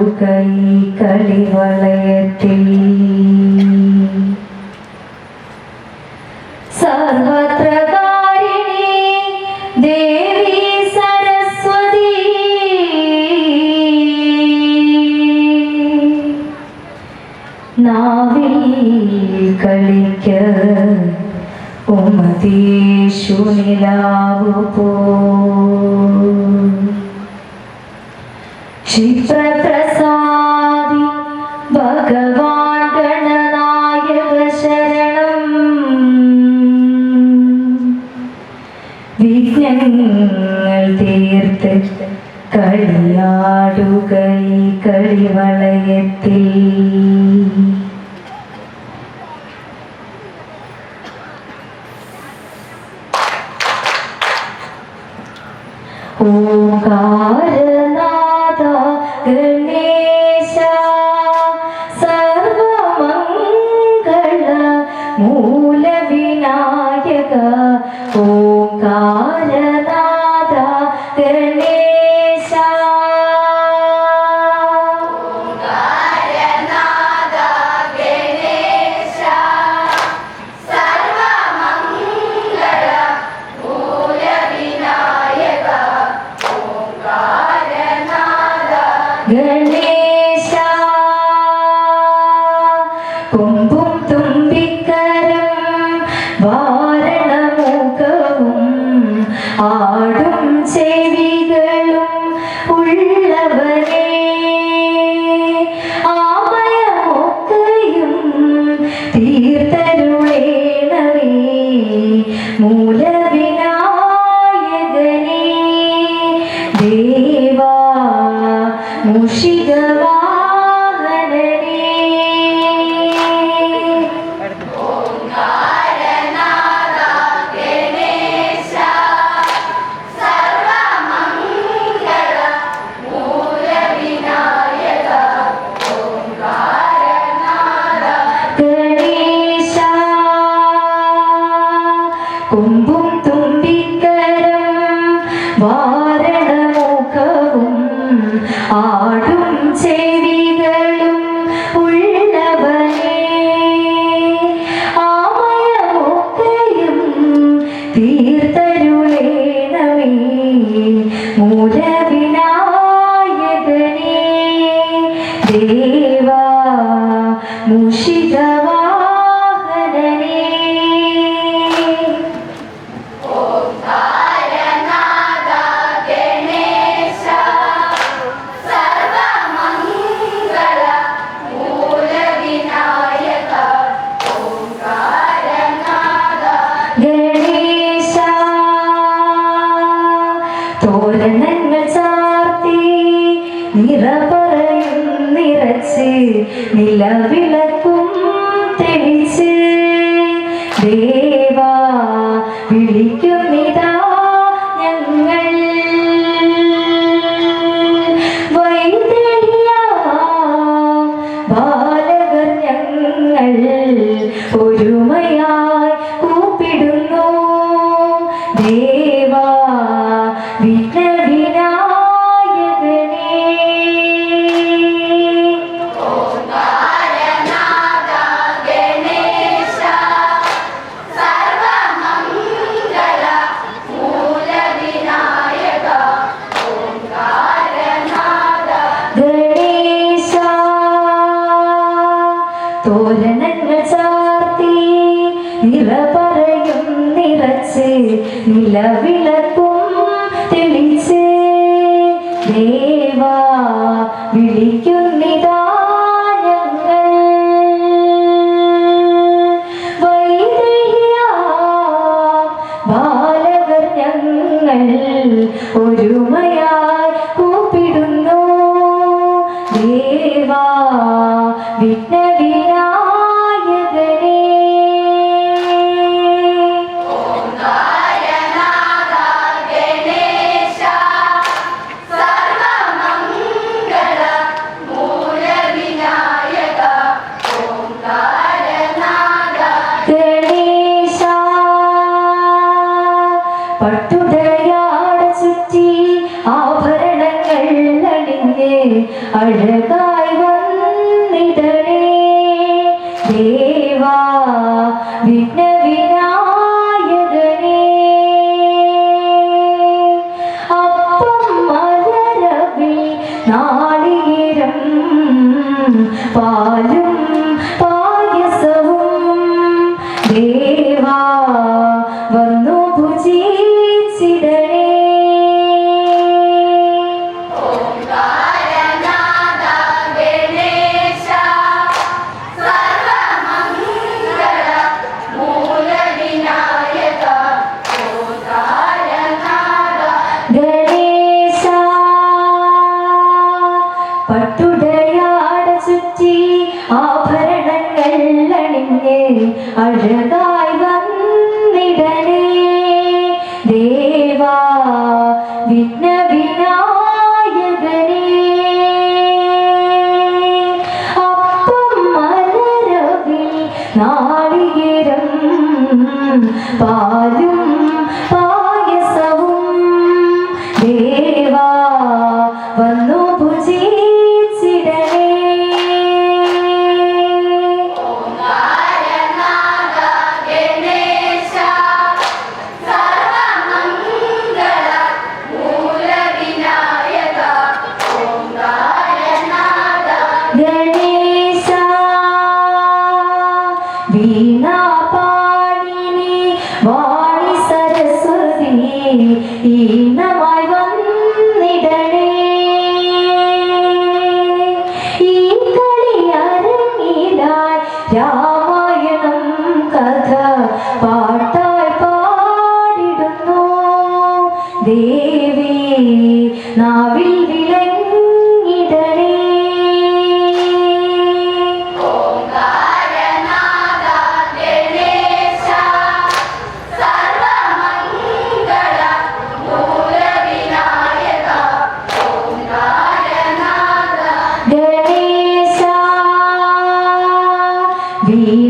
കളിയാടുകൈ കളിവളയത്തിൽ സർവത്രകാരിണി ദേവി സരസ്വതി. നാവിൽ കളിക്ക ഉമതീഷു നിലാവു പോ ക്ഷിപ്രപ്രസാദി ഭഗവാൻ ഗണനായക ശരണം. വിഘ്നങ്ങൾ തീർത്ത് കളിയാടുകൈ കളിവളയത്തിൽ. ഓംകാരനാഥ ഗണേശ സർവമംഗള മൂലവിനായക ഓംകാരനാഥ ചെവികളും ഉള്ളവനെ ആമയമൊക്കെയും തീർത്തരുളേണമേ മൂലവിനായകനേ. ദേവാ മുഷികവാഹനനേ ഗണേശ തോരണങ്ങൾ ചാർത്തി നിറപറയും നിറച്ച് നിലവിളക്കും ദേവാ വിഘ്നവിനായകനേ. ഗണേശ തോരണങ്ങൾ ചാർത്തി നിറച്ച് നിലവിളക്കും തെളിച്ചേ. ദേവാ വിളിക്കുന്നിതാ ഒരുമയായി കൂപ്പിടുന്നു. ദേവാ വിഘ്നവിനായകനേ വിഘ്ന അപ്പം മലരവിൽ നാളികേരം പാലും പായസവും ദേവാ വിഘ്ന അപ്പം നാളികേരം പാലും പായസവും. ദേവാ വന്നു be